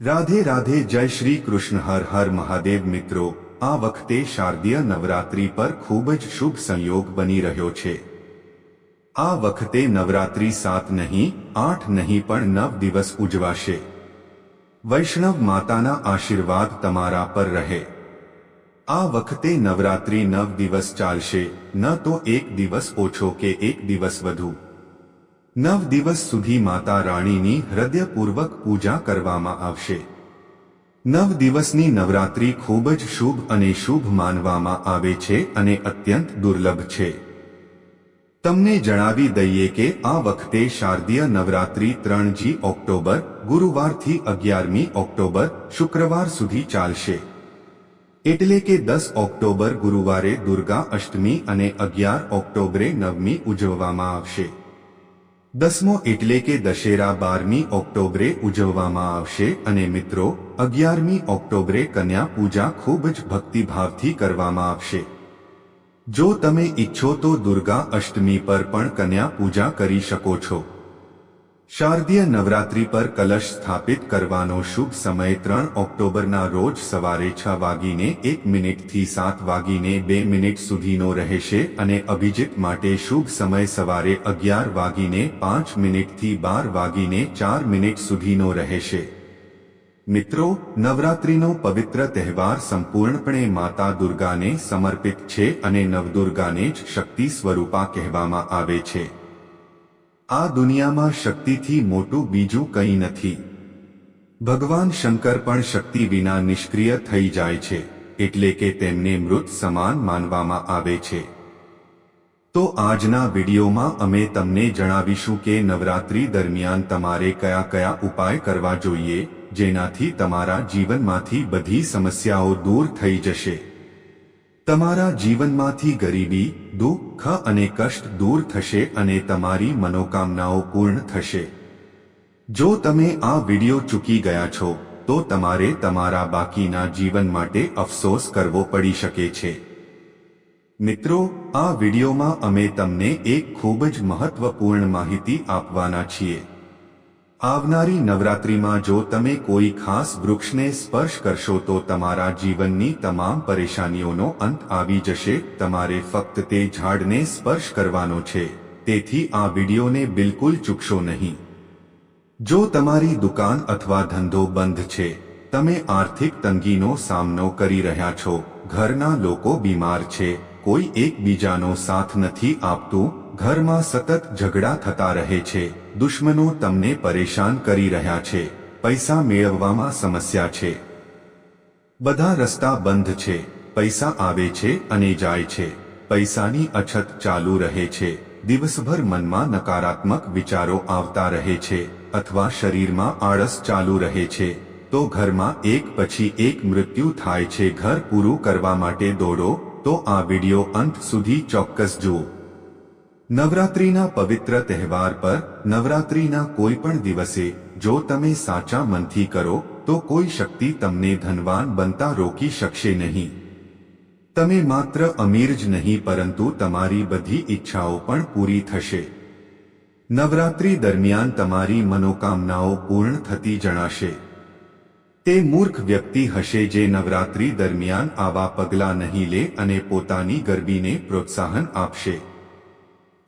રાધે રાધે જય શ્રી કૃષ્ણ, હર હર મહાદેવ મિત્રો. આ વખતે શારદીય નવરાત્રી પર ખૂબ જ શુભ સંયોગ બની રહ્યો છે. આ વખતે નવરાત્રી સાત નહીં, આઠ નહીં પણ નવ દિવસ ઉજવાશે. વૈષ્ણવ માતાના આશીર્વાદ તમારા પર રહે. આ વખતે નવરાત્રી નવ દિવસ ચાલશે, ન તો એક દિવસ ઓછો કે એક દિવસ વધુ. નવ દિવસ સુધી માતા રાણીની હૃદયપૂર્વક પૂજા કરવામાં આવશે. નવ દિવસની નવરાત્રી ખૂબ જ શુભ અને શુભ માનવામાં આવે છે અને અત્યંત દુર્લભ છે. તમને જણાવી દઈએ કે આ વખતે શારદીય નવરાત્રી ત્રણજી ઓક્ટોબર, ગુરુવારથી અગિયારમી ઓક્ટોબર, શુક્રવાર સુધી ચાલશે. એટલે કે દસ ઓક્ટોબર ગુરુવારે દુર્ગા અષ્ટમી અને અગિયાર ઓક્ટોબરે નવમી ઉજવવામાં આવશે. દસમો એટલે કે દશેરા બારમી ઓક્ટોબરે ઉજવવામાં આવશે અને મિત્રો, અગિયારમી ઓક્ટોબરે કન્યા પૂજા ખૂબ જ ભક્તિભાવથી કરવામાં આવશે. જો તમે ઈચ્છો તો દુર્ગા અષ્ટમી પર પણ કન્યા પૂજા કરી શકો છો. શારદીય નવરાત્રી પર કલશ સ્થાપિત કરવાનો શુભ સમય ત્રણ ઓક્ટોબરના રોજ સવારે છ વાગીને એક મિનિટથી સાત વાગીને બે મિનિટ સુધીનો રહેશે અને અભિજીત માટે શુભ સમય સવારે અગિયાર વાગીને પાંચ મિનિટથી બાર વાગીને ચાર મિનિટ સુધીનો રહેશે. મિત્રો, નવરાત્રીનો પવિત્ર તહેવાર સંપૂર્ણપણે માતા દુર્ગાને સમર્પિત છે અને નવદુર્ગાને જ શક્તિ સ્વરૂપા કહેવામાં આવે છે. આ દુનિયામાં શક્તિથી મોટું બીજું કંઈ નથી. ભગવાન શંકર પણ શક્તિ વિના નિષ્ક્રિય થઈ જાય છે, એટલે કે તેમને મૃત સમાન માનવામાં આવે છે. તો આજના વિડીયોમાં અમે તમને જણાવીશું કે નવરાત્રી દરમિયાન તમારે કયા કયા ઉપાય કરવા જોઈએ, જેનાથી તમારા જીવનમાંથી બધી સમસ્યાઓ દૂર થઈ જશે. તમારા જીવનમાંથી ગરીબી, દુઃખ અને કષ્ટ દૂર થશે અને તમારી મનોકામનાઓ પૂર્ણ થશે. જો તમે આ વિડિયો ચૂકી ગયા છો, તો તમારે તમારા બાકીના જીવન માટે અફસોસ કરવો પડી શકે છે. મિત્રો, આ વિડિયોમાં અમે તમને એક ખૂબ જ મહત્વપૂર્ણ માહિતી આપવાના છીએ. આવનારી નવરાત્રીમાં જો તમે કોઈ ખાસ વૃક્ષને સ્પર્શ કરશો તો તમારા જીવનની તમામ પરેશાનીઓનો અંત આવી જશે. તમારે ફક્ત તે ઝાડને સ્પર્શ કરવાનો છે. તેથી આ વિડીયોને બિલકુલ ચૂકશો નહીં. જો તમારી દુકાન અથવા ધંધો બંધ છે, તમે આર્થિક તંગીનો સામનો કરી રહ્યા છો. ઘરના લોકો બીમાર છે. કોઈ એકબીજાનો સાથ નથી આપતું. ઘરમાં સતત ઝઘડા થતા રહે છે. દુશ્મનો તમને પરેશાન કરી રહ્યા છે. પૈસા મેળવવામાં સમસ્યા છે. બધા રસ્તા બંધ છે. પૈસા આવે છે અને જાય છે. પૈસાની અછત ચાલુ રહે છે. દિવસભર મનમાં નકારાત્મક વિચારો આવતા રહે છે. અથવા શરીરમાં આળસ ચાલુ રહે છે. તો ઘરમાં એક પછી એક મૃત્યુ થાય છે. ઘર પૂરું કરવા માટે દોડો, તો આ વિડિયો અંત સુધી ચોક્કસ જુઓ. નવરાત્રીના પવિત્ર તહેવાર પર નવરાત્રીના કોઈ પણ દિવસે જો તમે સાચા મનથી કરો, તો કોઈ શક્તિ તમને ધનવાન બનતા રોકી શકશે નહીં. તમે માત્ર અમીર જ નહીં, પરંતુ તમારી બધી ઈચ્છાઓ પણ પૂરી થશે. નવરાત્રી દરમિયાન તમારી મનોકામનાઓ પૂર્ણ થતી જણાશે. તે મૂર્ખ વ્યક્તિ હશે જે નવરાત્રી દરમિયાન આવા પગલાં નહીં લે અને પોતાની ગરબીને પ્રોત્સાહન આપશે.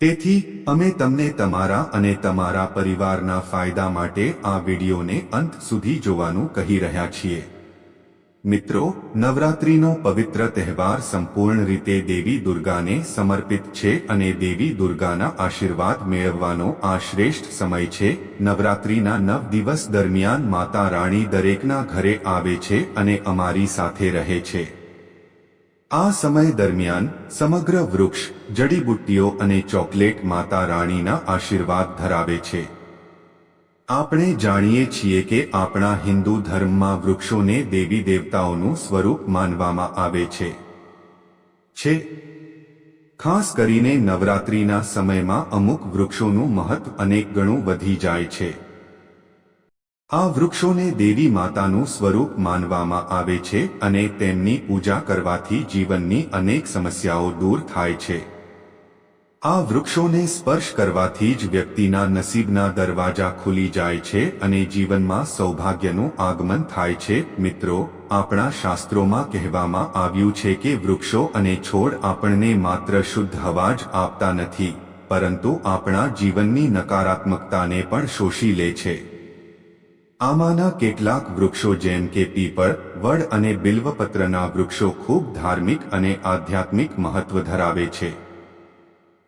તેથી, અમે તમને તમારા અને તમારા પરિવારના ફાયદા માટે આ વિડીયોને અંત સુધી જોવાનું કહી રહ્યા છીએ. મિત્રો, નવરાત્રીનો પવિત્ર તહેવાર સંપૂર્ણ રીતે દેવી દુર્ગાને સમર્પિત છે અને દેવી દુર્ગાના આશીર્વાદ મેળવવાનો આ શ્રેષ્ઠ સમય છે. નવરાત્રીના નવ દિવસ દરમિયાન માતા રાણી દરેકના ઘરે આવે છે અને અમારી સાથે રહે છે. આ સમય દરમિયાન સમગ્ર વૃક્ષ, જડીબુટ્ટીઓ અને ચોકલેટ માતા રાણીના આશીર્વાદ ધરાવે છે. આપણે જાણીએ છીએ કે આપણા હિન્દુ ધર્મમાં વૃક્ષોને દેવી દેવતાઓનું સ્વરૂપ માનવામાં આવે છે. છે. ખાસ કરીને નવરાત્રીના સમયમાં અમુક વૃક્ષોનું મહત્વ અનેક ગણું વધી જાય છે. આ વૃક્ષોને દેવી માતાનું સ્વરૂપ માનવામાં આવે છે અને તેમની પૂજા કરવાથી જીવનની અનેક સમસ્યાઓ દૂર થાય છે. આ વૃક્ષોને સ્પર્શ કરવાથી જ વ્યક્તિના નસીબના દરવાજા ખુલી જાય છે અને જીવનમાં સૌભાગ્યનું આગમન થાય છે. મિત્રો, આપણા શાસ્ત્રોમાં કહેવામાં આવ્યું છે કે વૃક્ષો અને છોડ આપણને માત્ર શુદ્ધ હવા જ આપતા નથી, પરંતુ આપણા જીવનની નકારાત્મકતાને પણ શોષી લે છે. આમાંના કેટલાક વૃક્ષો જેમ કે પીપળ, વડ અને બિલ્વપત્રના વૃક્ષો ખૂબ ધાર્મિક અને આધ્યાત્મિક મહત્વ ધરાવે છે.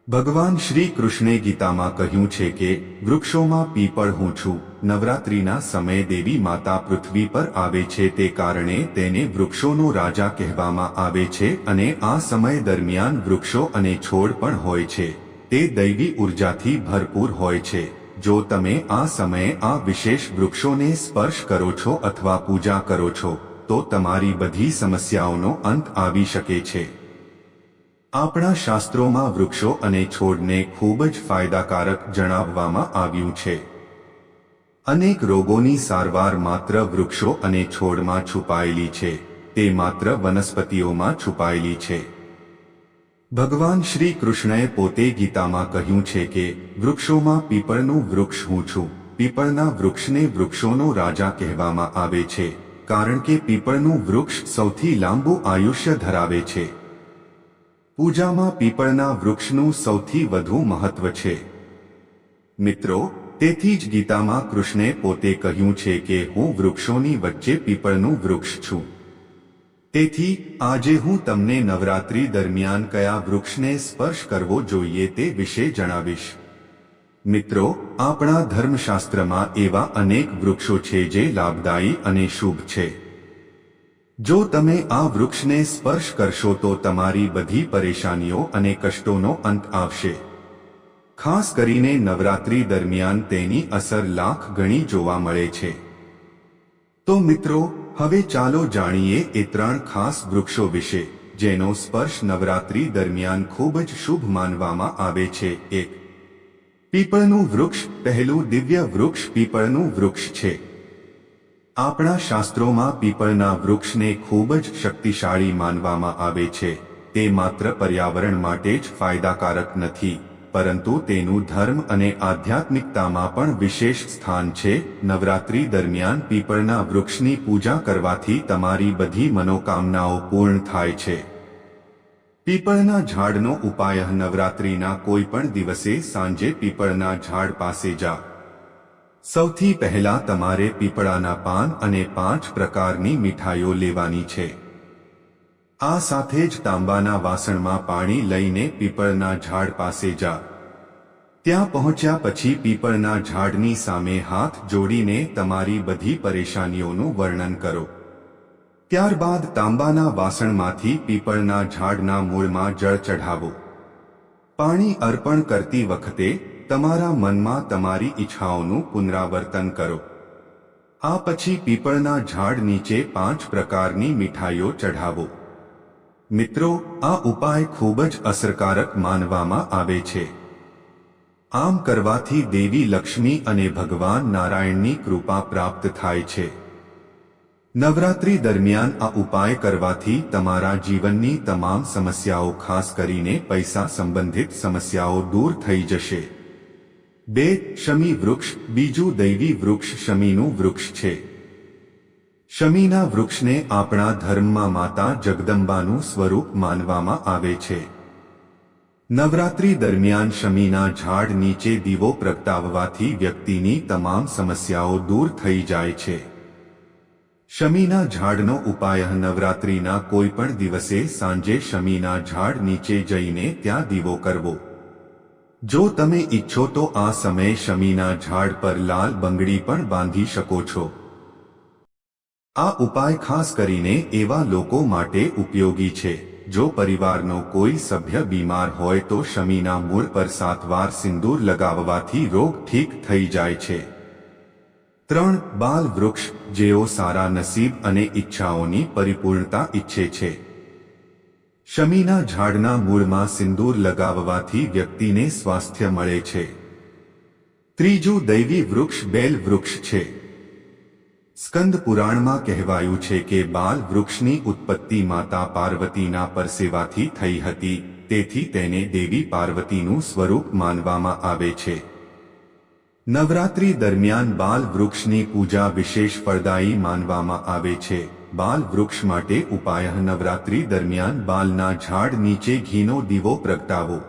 ભગવાન શ્રી કૃષ્ણે ગીતામાં કહ્યું છે કે, વૃક્ષોમાં પીપળ હું છું, નવરાત્રિના સમયે દેવી માતા પૃથ્વી પર આવે છે તે કારણે તેને વૃક્ષોનો રાજા કહેવામાં આવે છે અને આ સમય દરમિયાન વૃક્ષો અને છોડ પણ હોય છે. તે દૈવી ઉર્જાથી ભરપૂર હોય છે. જો તમે આ સમયે આ વિશેષ વૃક્ષોને સ્પર્શ કરો છો અથવા પૂજા કરો છો, તો તમારી બધી સમસ્યાઓનો અંત આવી શકે છે. આપણા શાસ્ત્રોમાં વૃક્ષો અને છોડને ખૂબ જ ફાયદાકારક જણાવવામાં આવ્યું છે. અનેક રોગોની સારવાર માત્ર વૃક્ષો અને છોડમાં છુપાયેલી છે, તે માત્ર વનસ્પતિઓમાં છુપાયેલી છે. ભગવાન શ્રી કૃષ્ણએ પોતે ગીતામાં કહ્યું છે કે, વૃક્ષોમાં પીપળનું વૃક્ષ હું છું. પીપળના વૃક્ષને વૃક્ષોનો રાજા કહેવામાં આવે છે, કારણ કે પીપળનું વૃક્ષ સૌથી લાંબુ આયુષ્ય ધરાવે છે. પૂજામાં પીપળના વૃક્ષનું સૌથી વધુ મહત્વ છે. મિત્રો, તેથી જ ગીતામાં કૃષ્ણે પોતે કહ્યું છે કે, હું વૃક્ષોની વચ્ચે પીપળનું વૃક્ષ છું. તેથી આજે હું તમને નવરાત્રી દરમિયાન કયા વૃક્ષને સ્પર્શ કરવો જોઈએ તે વિશે જણાવીશ. મિત્રો, આપણા ધર્મશાસ્ત્રમાં એવા અનેક વૃક્ષો છે જે લાભદાયી અને શુભ છે. જો તમે આ વૃક્ષને સ્પર્શ કરશો તો તમારી બધી પરેશાનીઓ અને કષ્ટોનો અંત આવશે. ખાસ કરીને નવરાત્રી દરમિયાન તેની અસર લાખ ગણી જોવા મળે છે. તો મિત્રો હવે ચાલો જાણીએ એ ત્રણ ખાસ વૃક્ષો વિશે, જેનો સ્પર્શ નવરાત્રી દરમિયાન ખૂબ જ શુભ માનવામાં આવે છે. એક, પીપળનું વૃક્ષ. પહેલું દિવ્ય વૃક્ષ પીપળનું વૃક્ષ છે. આપણા શાસ્ત્રોમાં પીપળના વૃક્ષને ખૂબ જ શક્તિશાળી માનવામાં આવે છે. તે માત્ર પર્યાવરણ માટે જ ફાયદાકારક નથી. પરંતુ તેનું ધર્મ અને આધ્યાત્મિકતામાં પણ વિશેષ સ્થાન છે. નવરાત્રી દરમિયાન પીપળના વૃક્ષની પૂજા કરવાથી તમારી બધી મનોકામનાઓ પૂર્ણ થાય છે. પીપળના ઝાડનો ઉપાય નવરાત્રીના કોઈ પણ દિવસે સાંજે પીપળના ઝાડ પાસે જા. સૌથી પહેલા તમારે પીપળાના પાન અને પાંચ પ્રકારની મીઠાઈઓ લેવાની છે. આ સાથે જ તાંબાના વાસણમાં પાણી લઈને પીપળના ઝાડ પાસે જા. ત્યાં પહોંચ્યા પછી પીપળના ઝાડની સામે હાથ જોડીને તમારી બધી પરેશાનીઓનું વર્ણન કરો. ત્યારબાદ તાંબાના વાસણમાંથી પીપળના ઝાડના મૂળમાં જળ ચઢાવો. પાણી અર્પણ કરતી વખતે તમારા મનમાં તમારી ઈચ્છાઓનું પુનરાવર્તન કરો. આ પછી પીપળના ઝાડ નીચે પાંચ પ્રકારની મીઠાઈઓ ચઢાવો. મિત્રો, આ ઉપાય ખૂબ જ અસરકારક માનવામાં આવે છે. આમ કરવાથી દેવી લક્ષ્મી અને ભગવાન નારાયણની કૃપા પ્રાપ્ત થાય છે. નવરાત્રી દરમિયાન આ ઉપાય કરવાથી તમારા જીવનની તમામ સમસ્યાઓ ખાસ કરીને પૈસા સંબંધિત સમસ્યાઓ દૂર થઈ જશે. બે, શમી વૃક્ષ, બીજું દૈવી વૃક્ષ, શમીનું વૃક્ષ છે. શમીના વૃક્ષને આપણા ધર્મમાં માતા જગદંબાનું સ્વરૂપ માનવામાં આવે છે. નવરાત્રી દરમિયાન શમીના ઝાડ નીચે દીવો પ્રગટાવવાથી વ્યક્તિની તમામ સમસ્યાઓ દૂર થઈ જાય છે. શમીના ઝાડનો ઉપાય નવરાત્રીના કોઈપણ દિવસે સાંજે શમીના ઝાડ નીચે જઈને ત્યાં દીવો કરવો. જો તમે ઈચ્છો તો આ સમયે શમીના ઝાડ પર લાલ બંગડી પણ બાંધી શકો છો. આ ઉપાય ખાસ કરીને એવા લોકો માટે ઉપયોગી છે, જો પરિવારનો કોઈ સભ્ય બીમાર હોય તો શમીના મૂળ પર સાત વાર સિંદૂર લગાવવાથી રોગ ઠીક થઈ જાય છે. ત્રણ, બાલ વૃક્ષ, જેઓ સારા નસીબ અને ઈચ્છાઓની પરિપૂર્ણતા ઈચ્છે છે. શમીના ઝાડના મૂળમાં સિંદૂર લગાવવાથી વ્યક્તિને સ્વાસ્થ્ય મળે છે. ત્રીજું, દૈવી વૃક્ષ, બેલ વૃક્ષ છે. સ્કંદ પુરાણમાં કહેવાયું છે કે બાલ વૃક્ષની ઉત્પત્તિ માતા પાર્વતીના પરસેવાથી થઈ હતી, તેથી તેને દેવી પાર્વતીનું સ્વરૂપ માનવામાં આવે છે. નવરાત્રી દરમિયાન બાલ વૃક્ષની પૂજા વિશેષ ફળદાયી માનવામાં આવે છે. બાલ વૃક્ષ માટે ઉપાય નવરાત્રી દરમિયાન બાલના ઝાડ નીચે ઘીનો દીવો પ્રગટાવો.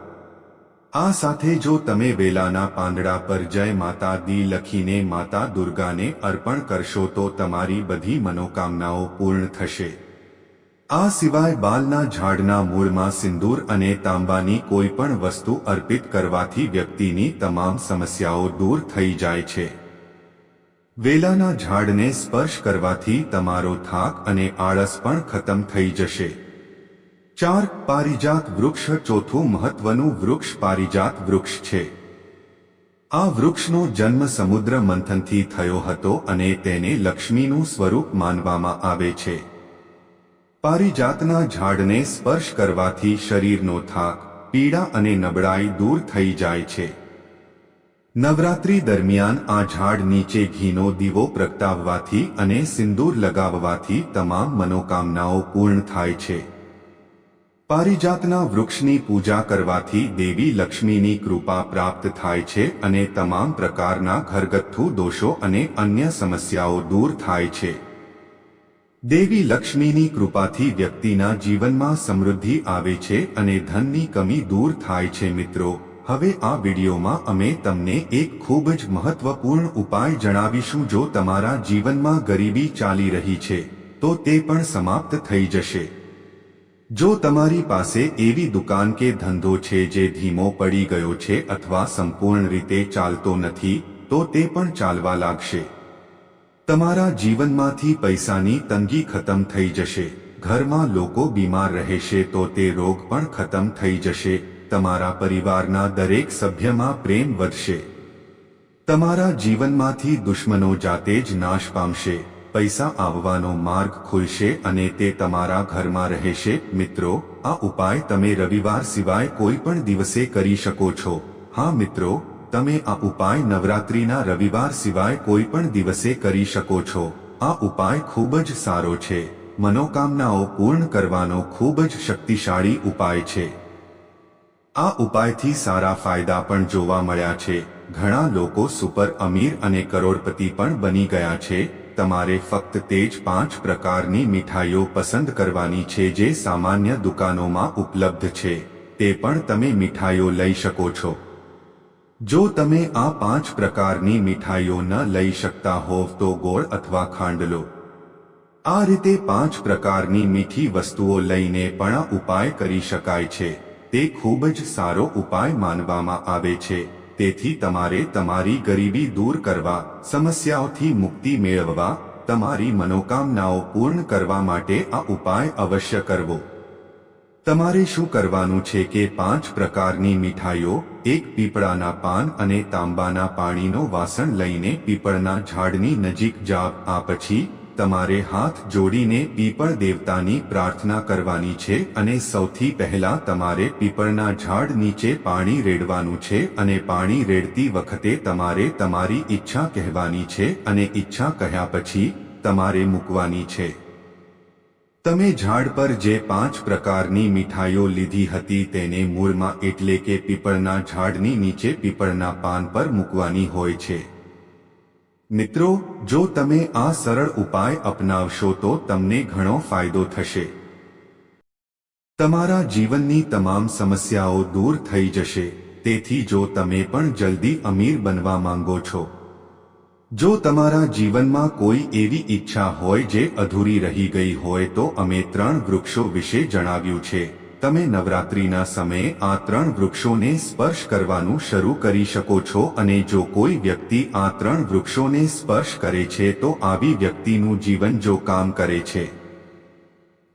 આ સાથે જો તમે વેલાના પાંદડા પર જય માતા દી લખીને માતા દુર્ગાને અર્પણ કરશો તો તમારી બધી મનોકામનાઓ પૂર્ણ થશે. આ સિવાય બાલના ઝાડના મૂળમાં સિંદૂર અને તાંબાની કોઈ પણ વસ્તુ અર્પિત કરવાથી વ્યક્તિની તમામ સમસ્યાઓ દૂર થઈ જાય છે. વેલાના ઝાડને સ્પર્શ કરવાથી તમારો થાક અને આળસ પણ ખતમ થઈ જશે. ચાર પારિજાત વૃક્ષ ચોથું મહત્વનું વૃક્ષ પારિજાત વૃક્ષ છે. આ વૃક્ષનો જન્મ સમુદ્ર મંથનથી થયો હતો અને તેને લક્ષ્મીનું સ્વરૂપ માનવામાં આવે છે. પારિજાતના ઝાડને સ્પર્શ કરવાથી શરીરનો થાક, પીડા અને નબળાઈ દૂર થઈ જાય છે. નવરાત્રી દરમિયાન આ ઝાડ નીચે ઘીનો દીવો પ્રગટાવવાથી અને સિંદૂર લગાવવાથી તમામ મનોકામનાઓ પૂર્ણ થાય છે. પારિજાતના વૃક્ષની પૂજા કરવાથી દેવી લક્ષ્મીની કૃપા પ્રાપ્ત થાય છે અને તમામ પ્રકારના ઘરગથ્થુ દોષો અને અન્ય સમસ્યાઓ દૂર થાય છે. દેવી લક્ષ્મીની કૃપાથી વ્યક્તિના જીવનમાં સમૃદ્ધિ આવે છે અને ધનની કમી દૂર થાય છે મિત્રો. હવે આ વિડીયોમાં અમે તમને એક ખૂબ જ મહત્વપૂર્ણ ઉપાય જણાવીશું જો તમારા જીવનમાં ગરીબી ચાલી રહી છે, તો તે પણ સમાપ્ત થઈ જશે. જો તમારી પાસે એવી દુકાન કે ધંધો છે જે ધીમો પડી ગયો છે અથવા સંપૂર્ણ રીતે ચાલતો નથી, તો તે પણ ચાલવા લાગશે. તમારા જીવનમાંથી પૈસાની તંગી ખતમ થઈ જશે. ઘરમાં લોકો બીમાર રહેશે તો તે રોગ પણ ખતમ થઈ જશે. તમારા પરિવારના દરેક સભ્યમાં પ્રેમ વધશે. તમારા જીવનમાંથી દુશ્મનો જાતે જ નાશ પામશે. પૈસા આવવાનો માર્ગ ખુલશે અને તે તમારા ઘરમાં રહેશે. મિત્રો, આ ઉપાય તમે રવિવાર સિવાય કોઈ પણ દિવસે કરી શકો છો. હા, મિત્રો, તમે આ ઉપાય નવરાત્રીના રવિવાર સિવાય કોઈ પણ દિવસે કરી શકો છો. આ ઉપાય ખૂબ જ સારો છે. મનોકામનાઓ પૂર્ણ કરવાનો ખૂબ જ શક્તિશાળી ઉપાય છે. આ ઉપાયથી સારા ફાયદા પણ જોવા મળ્યા છે. ઘણા લોકો સુપર અમીર અને કરોડપતિ પણ બની ગયા છે. તમારે ફક્ત તે જ પાંચ પ્રકારની મીઠાઈઓ પસંદ કરવાની છે જે સામાન્ય દુકાનોમાં ઉપલબ્ધ છે. તે પણ તમે મીઠાઈઓ લઈ શકો છો. જો તમે આ પાંચ પ્રકારની મીઠાઈઓ ન લઈ શકતા હોવ તો ગોળ અથવા ખાંડ લો. આ રીતે પાંચ પ્રકારની મીઠી વસ્તુઓ લઈને પણ ઉપાય કરી શકાય છે. તે ખૂબ જ સારો ઉપાય માનવામાં આવે છે. તેથી તમારે તમારી ગરીબી દૂર કરવા, સમસ્યાઓથી મુક્તિ મેળવવા, તમારી મનોકામનાઓ પૂર્ણ કરવા માટે આ ઉપાય અવશ્ય કરવો. તમારે શું કરવાનું છે કે પાંચ પ્રકારની મીઠાઈઓ, એક પીપળાના પાન અને તાંબાના પાણીનો વાસણ લઈને પીપળના ઝાડની નજીક જાવ, આ પછી તમારે હાથ જોડીને પીપળ દેવતાની પ્રાર્થના કરવાની છે અને સૌથી પહેલા તમારે પીપળના ઝાડ નીચે પાણી રેડવાનું છે અને પાણી રેડતી વખતે તમારે તમારી ઈચ્છા કહેવાની છે અને ઈચ્છા કહ્યા પછી તમારે મૂકવાની છે. તમે ઝાડ પર જે પાંચ પ્રકારની મીઠાઈઓ લીધી હતી તેને મૂળમાં એટલે કે પીપળના ઝાડની નીચે પીપળના પાન પર મૂકવાની હોય છે. મિત્રો, જો તમે આ સરળ ઉપાય અપનાવશો તો તમને ઘણો ફાયદો થશે. તમારા જીવનની તમામ સમસ્યાઓ દૂર થઈ જશે. તેથી જો તમે પણ જલ્દી અમીર બનવા માંગો છો. જો તમારા જીવનમાં કોઈ એવી ઈચ્છા હોય જે અધૂરી રહી ગઈ હોય તો અમે ત્રણ વૃક્ષો વિશે જણાવ્યું છે. તમે નવરાત્રીના સમયે આ ત્રણ વૃક્ષોને સ્પર્શ કરવાનું શરૂ કરી શકો છો અને જો કોઈ વ્યક્તિ આ ત્રણ વૃક્ષોને સ્પર્શ કરે છે તો આવી વ્યક્તિનું જીવન જો કામ કરે છે.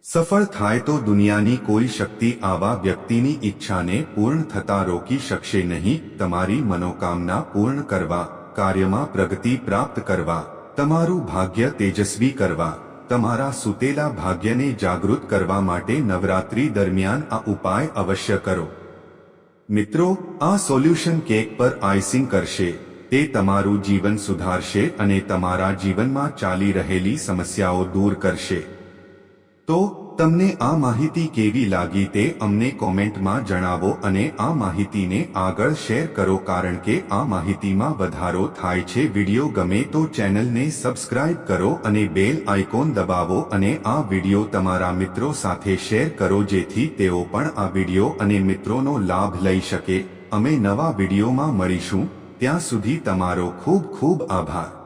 સફળ થાય તો દુનિયાની કોઈ શક્તિ આવા વ્યક્તિની ઈચ્છાને પૂર્ણ થતા રોકી શકશે નહીં. તમારી મનોકામના પૂર્ણ કરવા, કાર્યમાં પ્રગતિ પ્રાપ્ત કરવા, તમારું ભાગ્ય તેજસ્વી કરવા. તમારા સુતેલા ભાગ્યને જાગૃત કરવા માટે નવરાત્રી દરમિયાન આ ઉપાય અવશ્ય કરો. મિત્રો, આ સોલ્યુશન કેક પર આઈસિંગ કરશે. તે તમારું જીવન સુધારશે અને તમારા જીવનમાં ચાલી રહેલી સમસ્યાઓ દૂર કરશે. તો તમને આ માહિતી કેવી લાગી તે અમને કોમેન્ટમાં જણાવો અને આ માહિતીને આગળ શેર કરો કારણ કે આ માહિતીમાં વધારો થાય છે. વીડિયો ગમે તો ચેનલને સબસ્ક્રાઇબ કરો અને બેલ આઇકોન દબાવો અને આ વિડિયો તમારા મિત્રો સાથે શેર કરો જેથી તેઓ પણ આ વિડિયો અને મિત્રોનો લાભ લઈ શકે. અમે નવા વિડીયોમાં મળીશું. ત્યાં સુધી તમારો ખૂબ ખૂબ આભાર.